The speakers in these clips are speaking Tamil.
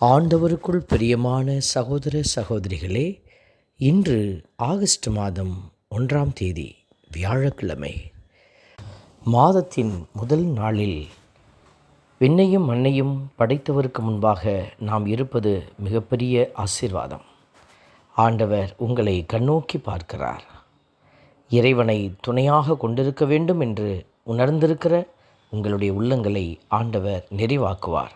ஆண்டவருக்குள் பிரியமான சகோதர சகோதரிகளே இன்று ஆகஸ்ட் மாதம் ஒன்றாம் தேதி வியாழக்கிழமை. மாதத்தின் முதல் நாளில் விண்ணையும் மண்ணையும் படைத்தவருக்கு முன்பாக நாம் இருப்பது மிகப்பெரிய ஆசீர்வாதம். ஆண்டவர் உங்களை கண்ணோக்கி பார்க்கிறார். இறைவனை துணையாக கொண்டிருக்க வேண்டும் என்று உணர்ந்திருக்கிற உங்களுடைய உள்ளங்களை ஆண்டவர் நெறிவாக்குவார்.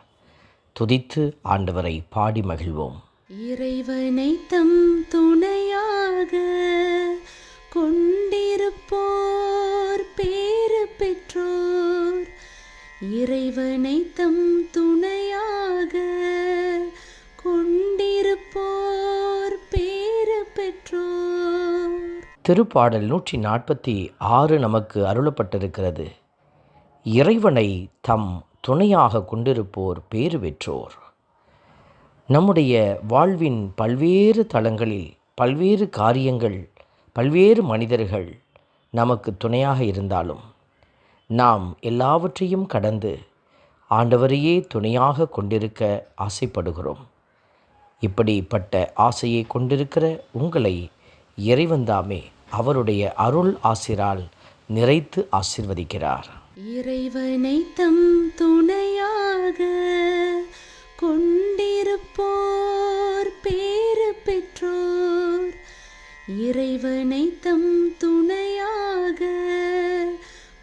துதித்து ஆண்டவரை பாடி மகிழ்வோம். இறைவனை தம் துணையாக கொண்டிருப்போர் பேறு பெற்றோர். இறைவனை தம் துணையாக கொண்டிருப்போர் பேறு பெற்றோர். திருப்பாடல் நூற்றி நாற்பத்தி ஆறு நமக்கு அருளப்பட்டிருக்கிறது. இறைவனை தம் துணையாக கொண்டிருப்போர் பேறு பெற்றோர். நம்முடைய வாழ்வின் பல்வேறு தளங்களில் பல்வேறு காரியங்கள் பல்வேறு மனிதர்கள் நமக்கு துணையாக இருந்தாலும் நாம் எல்லாவற்றையும் கடந்து ஆண்டவரையே துணையாக கொண்டிருக்க ஆசைப்படுகிறோம். இப்படிப்பட்ட ஆசையை கொண்டிருக்கிற உங்களை இறைவந்தாமே அவருடைய அருள் ஆசிரால் நிறைத்து ஆசிர்வதிக்கிறார். இறைவனை தம் துணையாக கொண்டிருப்போர் பேறு பெற்றோர். இறைவனை தம் துணையாக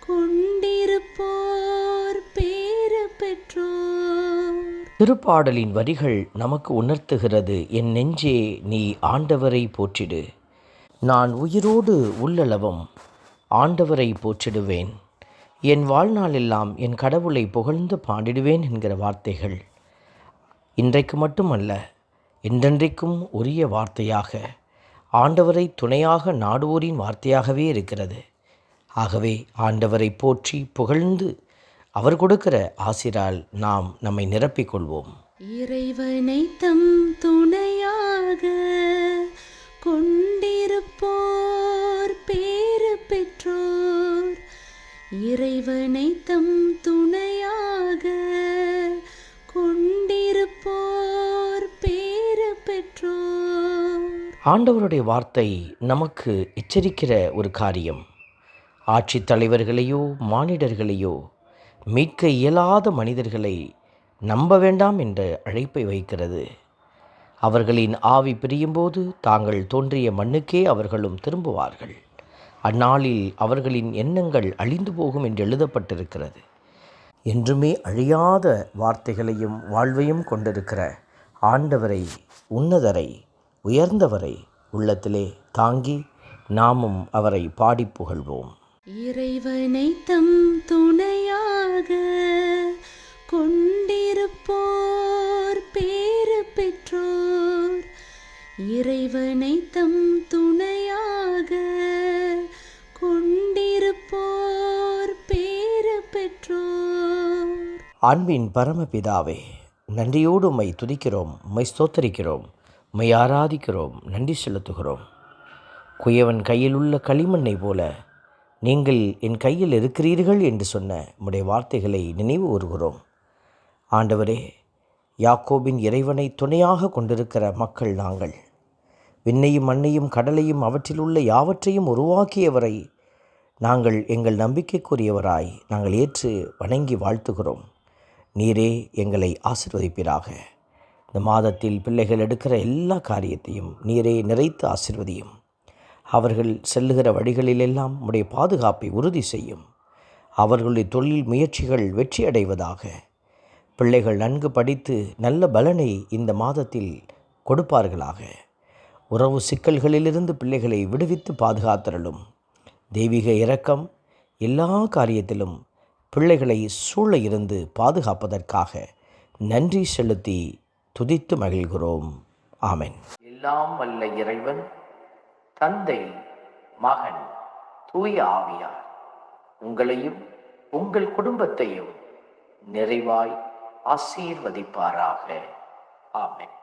கொண்டிருப்போர் பேறு பெற்றோர். திருப்பாடலின் வரிகள் நமக்கு உணர்த்துகிறது என் நெஞ்சே நீ ஆண்டவரை போற்றிடு. நான் உயிரோடு உள்ளளவும் ஆண்டவரை போற்றிடுவேன். என் வாழ்நாளெல்லாம் என் கடவுளை புகழ்ந்து பாடிடுவேன் என்கிற வார்த்தைகள் இன்றைக்கு மட்டுமல்ல என்றென்றைக்கும் உரிய வார்த்தையாக ஆண்டவரை துணையாக நாடுவோரின் வார்த்தையாகவே இருக்கிறது. ஆகவே ஆண்டவரை போற்றி புகழ்ந்து அவர் கொடுக்கிற ஆசிரால் நாம் நம்மை நிரப்பிக் கொள்வோம். இறைவனை தம் துணையாக ஆண்டவருடைய வார்த்தை நமக்கு எச்சரிக்கிற ஒரு காரியம். ஆட்சித் தலைவர்களையோ மானிடர்களையோ மீட்க இயலாத மனிதர்களை நம்ப வேண்டாம் என்ற அழைப்பை வைக்கிறது. அவர்களின் ஆவி பிரியும்போது தாங்கள் தோன்றிய மண்ணுக்கே அவர்களும் திரும்புவார்கள். அந்நாளில் அவர்களின் எண்ணங்கள் அழிந்து போகும் என்று எழுதப்பட்டிருக்கிறது. என்றுமே அழியாத வார்த்தைகளையும் வாழ்வையும் கொண்டிருக்கிற ஆண்டவரை உன்னதரை உயர்ந்தவரை உள்ளத்திலே தாங்கி நாமும் அவரை பாடி புகழ்வோம். இறைவனை தம் துணையாக கொண்டிருப்போர் பேறு பெற்றோர். இறைவனை தம் துணையாக கொண்டிருப்போர் பேறு பெற்றோர். அன்பின் பரமபிதாவே நன்றியோடு உம்மை துதிக்கிறோம் உம்மை ஸ்தோத்தரிக்கிறோம் உம்மை ஆராதிக்கிறோம் நன்றி செலுத்துகிறோம். குயவன் கையில் உள்ள களிமண்ணை போல நீங்கள் என் கையில் இருக்கிறீர்கள் என்று சொன்ன உம்முடைய வார்த்தைகளை நினைவு கூறுகிறோம். ஆண்டவரே யாக்கோபின் இறைவனை துணையாக கொண்டிருக்கிற மக்கள் நாங்கள் விண்ணையும் மண்ணையும் கடலையும் அவற்றில் உள்ள யாவற்றையும் உருவாக்கியவரை நாங்கள் எங்கள் நம்பிக்கைக்குரியவராய் நாங்கள் ஏற்று வணங்கி வாழ்த்துகிறோம். நீரே எங்களை ஆசிர்வதிப்பீராக. இந்த மாதத்தில் பிள்ளைகள் எடுக்கிற எல்லா காரியத்தையும் நீரே நிறைத்து ஆசிர்வதியும். அவர்கள் செல்லுகிற வழிகளிலெல்லாம் உடைய பாதுகாப்பை உறுதி செய்யும். அவர்களுடைய தொழில் முயற்சிகள் வெற்றியடைவதாக. பிள்ளைகள் நன்கு படித்து நல்ல பலனை இந்த மாதத்தில் கொடுப்பார்களாக. உறவு சிக்கல்களிலிருந்து பிள்ளைகளை விடுவித்து பாதுகாத்தரலும் தெய்வீக இரக்கம் எல்லா காரியத்திலும் பிள்ளைகளை சூழ இருந்து பாதுகாப்பதற்காக நன்றி செலுத்தி துதித்து மகிழ்கிறோம். ஆமென். எல்லாம் வல்ல இறைவன் தந்தை மகன் தூய ஆவியார் உங்களையும் உங்கள் குடும்பத்தையும் நிறைவாய் ஆசீர்வதிப்பாராக. ஆமென்.